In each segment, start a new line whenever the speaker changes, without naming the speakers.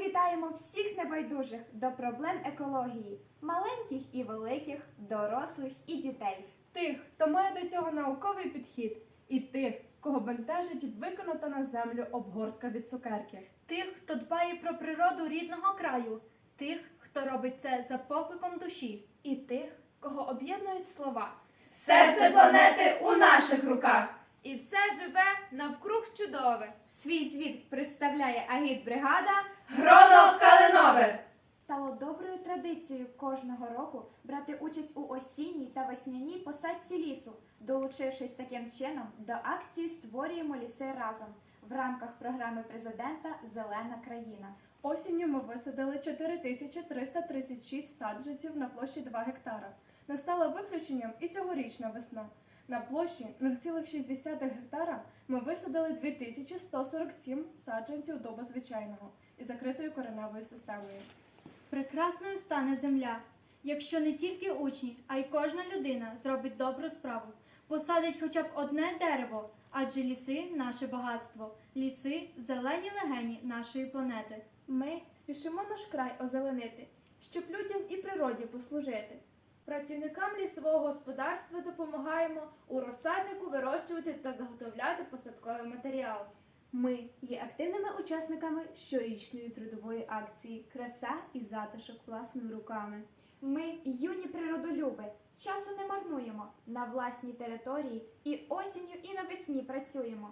вітаємо всіх небайдужих до проблем екології, маленьких і великих, дорослих і дітей.
Тих, хто має до цього науковий підхід, і тих, кого бентежить виконата на землю обгортка від цукерки.
тих, хто дбає про природу рідного краю, тих, хто робить це за покликом душі,
і тих, кого об'єднують слова.
Серце планети у наших руках.
І все живе навкруг чудове.
Свій звіт представляє агітбригада.
Гроно Калинове.
Стало доброю традицією кожного року брати участь у осінній та весняній посадці лісу, долучившись таким чином до акції Створюємо ліси разом в рамках програми президента Зелена країна.
Осінню ми висадили 4336 саджанців на площі 2 гектара. Не стала виключенням і цьогорічна весна. На площі 0,6 гектара ми висадили 2147 саджанців дуба звичайного із закритою кореневою системою.
Прекрасною стане земля, якщо не тільки учні, а й кожна людина зробить добру справу, посадить хоча б одне дерево, адже ліси наше багатство, ліси зелені легені нашої планети.
Ми спішимо наш край озеленити, щоб людям і природі послужити. Працівникам лісового господарства допомагаємо у розсаднику вирощувати та заготовляти посадковий матеріал.
Ми є активними учасниками щорічної трудової акції Краса і затишок власними руками.
Ми юні природолюби, часу не марнуємо на власній території і осінню, і навесні працюємо.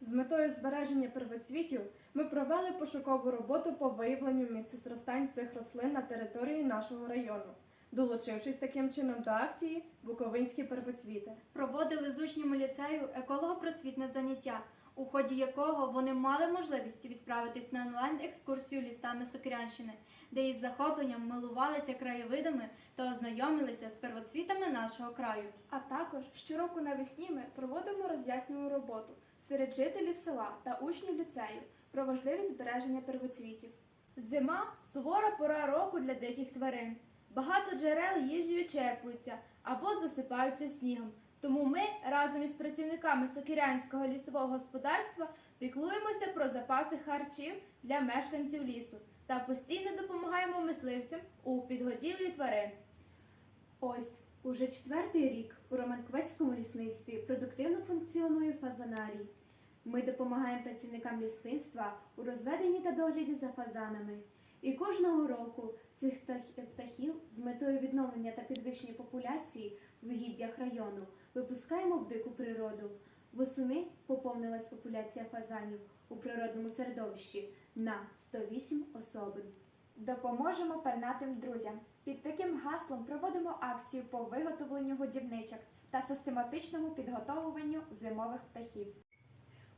З метою збереження первоцвітів ми провели пошукову роботу по виявленню місцезростань цих рослин на території нашого району, долучившись таким чином до акції Буковинські первоцвіти.
Проводили з учнями ліцею еколого-просвітне заняття, у ході якого вони мали можливість відправитись на онлайн-екскурсію лісами Сокирянщини, де із захопленням милувалися краєвидами та ознайомилися з первоцвітами нашого краю.
А також щороку навесні ми проводимо роз'яснювальну роботу серед жителів села та учнів ліцею про важливість збереження первоцвітів. Зима сувора пора року для диких тварин. Багато джерел їжі вичерпуються або засипаються снігом. Тому ми разом із працівниками Сокирянського лісового господарства піклуємося про запаси харчів для мешканців лісу та постійно допомагаємо мисливцям у підготівлі тварин.
Ось уже четвертий рік у Романковецькому лісництві продуктивно функціонує фазанарій. Ми допомагаємо працівникам лісництва у розведенні та догляді за фазанами. І кожного року цих птахів з метою відновлення та підвищення популяції в угіддях району випускаємо в дику природу. Восени поповнилась популяція фазанів у природному середовищі на 108 особин.
Допоможемо пернатим друзям. Під таким гаслом проводимо акцію по виготовленню годівничок та систематичному підготовленню зимових птахів.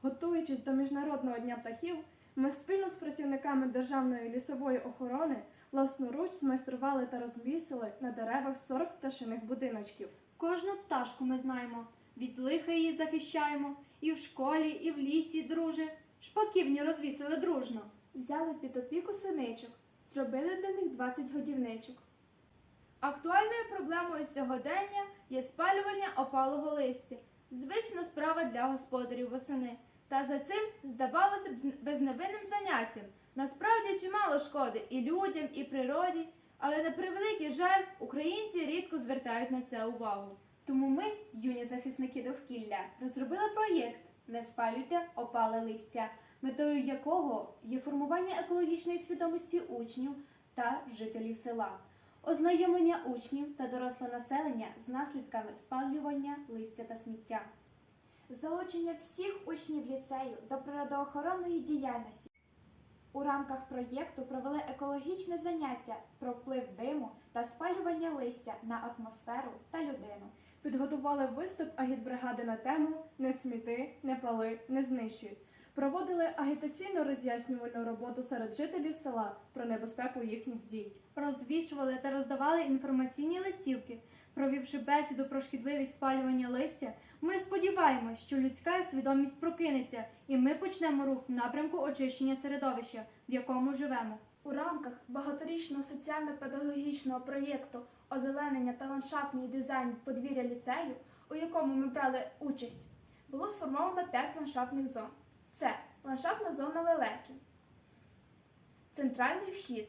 Готуючись до Міжнародного дня птахів, ми спільно з працівниками Державної лісової охорони власноруч змайстрували та розвісили на деревах 40 пташиних будиночків.
Кожну пташку ми знаємо, від лиха її захищаємо, і в школі, і в лісі, друже. Шпаківні розвісили дружно.
Взяли під опіку синичок, зробили для них 20 годівничок. Актуальною проблемою сьогодення є спалювання опалого листя, звична справа для господарів восени. Та за цим, здавалося б, безневинним заняттям. Насправді чимало шкоди і людям, і природі, але на превеликий жаль, українці рідко звертають на це увагу.
Тому ми, юні захисники довкілля, розробили проєкт Не спалюйте опале листя, метою якого є формування екологічної свідомості учнів та жителів села, ознайомлення учнів та доросле населення з наслідками спалювання листя та сміття.
Залучення всіх учнів ліцею до природоохоронної діяльності. У рамках проєкту провели екологічне заняття про вплив диму та спалювання листя на атмосферу та людину.
Підготували виступ агітбригади на тему Не сміти, не пали, не знищуй. Проводили агітаційно роз'яснювальну роботу серед жителів села про небезпеку їхніх дій.
Розвішували та роздавали інформаційні листівки. Провівши бесіду про шкідливість спалювання листя, ми сподіваємось, що людська свідомість прокинеться, і ми почнемо рух в напрямку очищення середовища, в якому живемо.
У рамках багаторічного соціально-педагогічного проєкту озеленення та ландшафтний дизайн подвір'я ліцею, у якому ми брали участь, було сформовано 5 ландшафтних зон. Це ландшафтна зона лелеки, центральний вхід,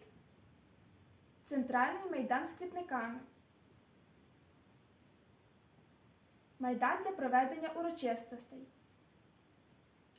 центральний майдан з квітниками, майдан для проведення урочистостей,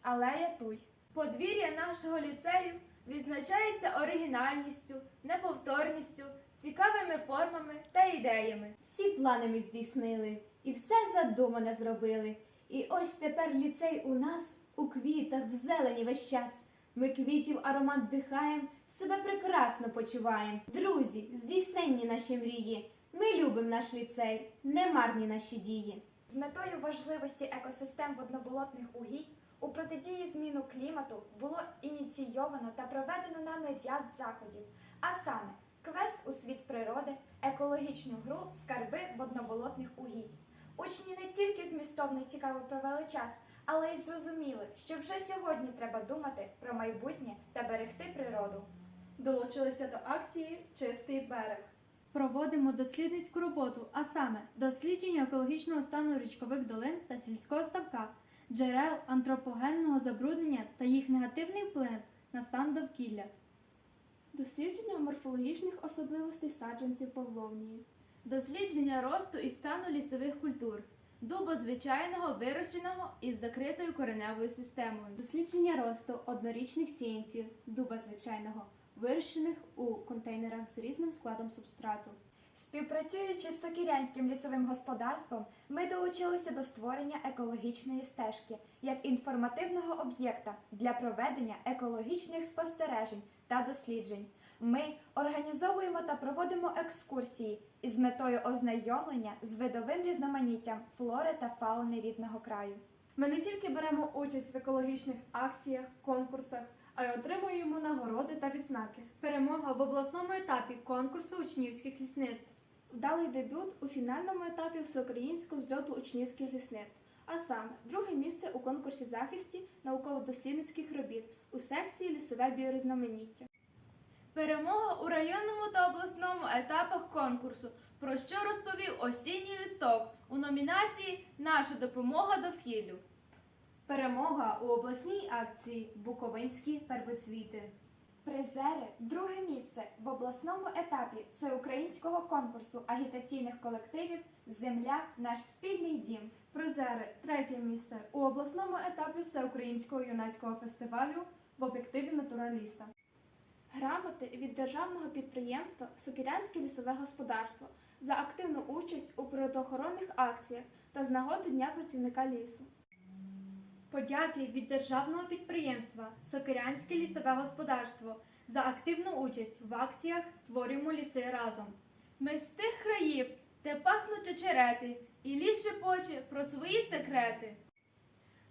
алея Туй.
Подвір'я нашого ліцею відзначається оригінальністю, неповторністю, цікавими формами та ідеями.
Всі плани ми здійснили, і все задумане зробили. І ось тепер ліцей у нас у квітах, в зелені весь час. Ми квітів аромат дихаєм, себе прекрасно почуваєм. Друзі, здійсненні наші мрії. Ми любимо наш ліцей, не марні наші дії.
З метою важливості екосистем водноболотних угідь у протидії зміну клімату було ініційовано та проведено нами ряд заходів, а саме квест у світ природи, екологічну гру Скарби водноболотних угідь. Учні не тільки змістовно і цікаво провели час, але й зрозуміли, що вже сьогодні треба думати про майбутнє та берегти природу.
Долучилися до акції Чистий берег.
Проводимо дослідницьку роботу, а саме дослідження екологічного стану річкових долин та сільського ставка, джерел антропогенного забруднення та їх негативний вплив на стан довкілля.
Дослідження морфологічних особливостей саджанців Павловнії.
Дослідження росту і стану лісових культур, дубо звичайного вирощеного із закритою кореневою системою.
Дослідження росту однорічних сіянців, дуба звичайного, вирощених у контейнерах з різним складом субстрату.
Співпрацюючи з Сокірянським лісовим господарством, ми долучилися до створення екологічної стежки як інформативного об'єкта для проведення екологічних спостережень та досліджень. Ми організовуємо та проводимо екскурсії із метою ознайомлення з видовим різноманіттям флори та фауни рідного краю.
Ми не тільки беремо участь в екологічних акціях, конкурсах, а й отримуємо нагороди та відзнаки.
Перемога в обласному етапі конкурсу учнівських лісництв.
Вдалий дебют у фінальному етапі всеукраїнського зльоту учнівських лісництв, а саме друге місце у конкурсі захисті науково-дослідницьких робіт у секції лісове біорізноманіття.
Перемога у районному та обласному етапах конкурсу, про що розповів осінній листок у номінації Наша допомога довкіллю.
Перемога у обласній акції Буковинські первоцвіти.
Призери друге місце в обласному етапі всеукраїнського конкурсу агітаційних колективів Земля наш спільний дім.
Призери третє місце у обласному етапі всеукраїнського юнацького фестивалю в об'єктиві натураліста.
Грамоти від державного підприємства Сокірянське лісове господарство за активну участь у природоохоронних акціях та з нагоди Дня працівника лісу.
Подяки від державного підприємства Сокирянське лісове господарство за активну участь в акціях Створюємо ліси разом.
Ми з тих країв, де пахнуть очерети, і ліс шепоче про свої секрети.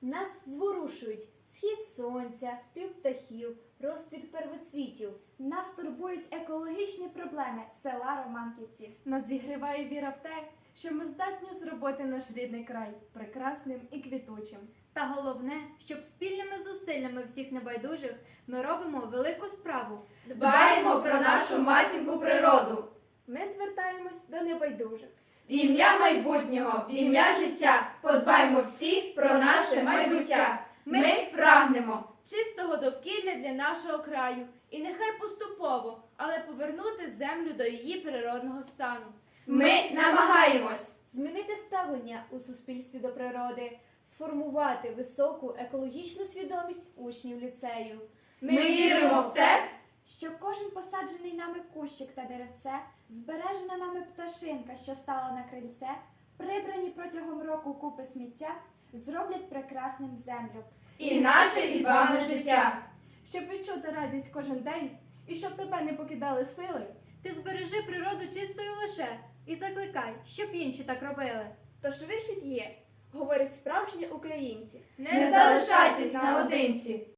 Нас зворушують схід сонця, спів птахів, розквіт первоцвітів.
Нас турбують екологічні проблеми села Романківці.
Нас зігріває віра в те, що ми здатні зробити наш рідний край прекрасним і квітучим.
Та головне, щоб спільними зусиллями всіх небайдужих ми робимо велику справу.
Дбаємо про нашу матінку природу.
Ми звертаємось до небайдужих.
В ім'я майбутнього, в ім'я життя подбаймо всі про наше майбуття. Ми прагнемо чистого довкілля для нашого краю, і нехай поступово, але повернути землю до її природного стану. Ми намагаємось.
Змінити ставлення у суспільстві до природи, сформувати високу екологічну свідомість учнів ліцею.
Ми віримо в те,
що кожен посаджений нами кущик та деревце, збережена нами пташинка, що стала на крильце, прибрані протягом року купи сміття, зроблять прекрасним землю.
і наше із вами життя.
Щоб відчути радість кожен день і щоб тебе не покидали сили,
Ти збережи природу чистою лише і закликай, щоб інші так робили.
Тож вихід є, говорять справжні українці.
Не залишайтесь наодинці.